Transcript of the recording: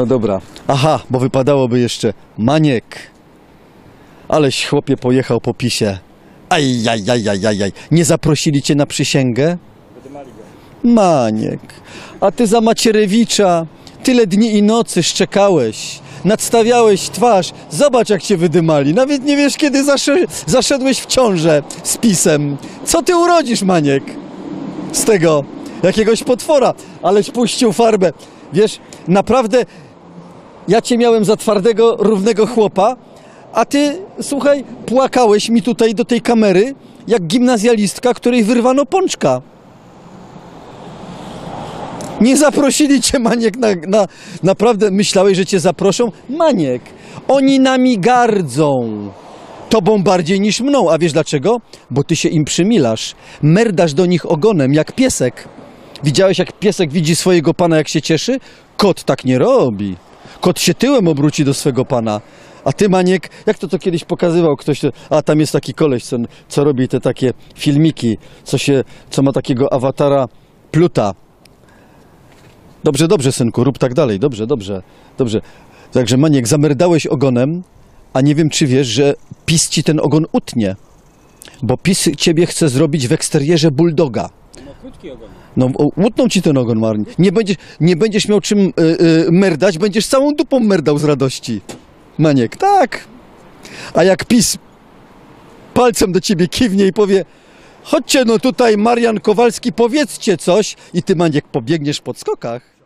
No dobra. Aha, bo wypadałoby jeszcze Maniek. Aleś chłopie pojechał po pisie. Aj, aj, aj, aj. Nie zaprosili cię na przysięgę? Maniek. A ty za Macierewicza tyle dni i nocy szczekałeś. Nadstawiałeś twarz. Zobacz, jak cię wydymali. Nawet nie wiesz, kiedy zasze- zaszedłeś w ciążę z pisem. Co ty urodzisz, Maniek? z tego jakiegoś potwora, aleś puścił farbę. Wiesz, naprawdę ja cię miałem za twardego, równego chłopa, a ty, słuchaj, płakałeś mi tutaj do tej kamery, jak gimnazjalistka, której wyrwano pączka. Nie zaprosili cię, Maniek, na, na, naprawdę myślałeś, że cię zaproszą? Maniek, oni nami gardzą. Tobą bardziej niż mną. A wiesz dlaczego? Bo ty się im przymilasz. Merdasz do nich ogonem, jak piesek. Widziałeś, jak piesek widzi swojego pana, jak się cieszy? Kot tak nie robi. Kot się tyłem obróci do swego pana. A ty, Maniek, jak to to kiedyś pokazywał ktoś? A tam jest taki koleś, co, co robi te takie filmiki, co, się, co ma takiego awatara Pluta. Dobrze, dobrze, synku, rób tak dalej. Dobrze, dobrze, dobrze. Także, Maniek, zamerdałeś ogonem, a nie wiem, czy wiesz, że PiS ci ten ogon utnie. Bo PiS ciebie chce zrobić w eksterierze bulldoga. Ogon. No, o, utną ci ten ogon, Marni. Nie będziesz, nie będziesz miał czym y, y, merdać, będziesz całą dupą merdał z radości. Maniek, tak. A jak PiS palcem do ciebie kiwnie i powie chodźcie no tutaj, Marian Kowalski, powiedzcie coś i ty, Maniek, pobiegniesz po skokach.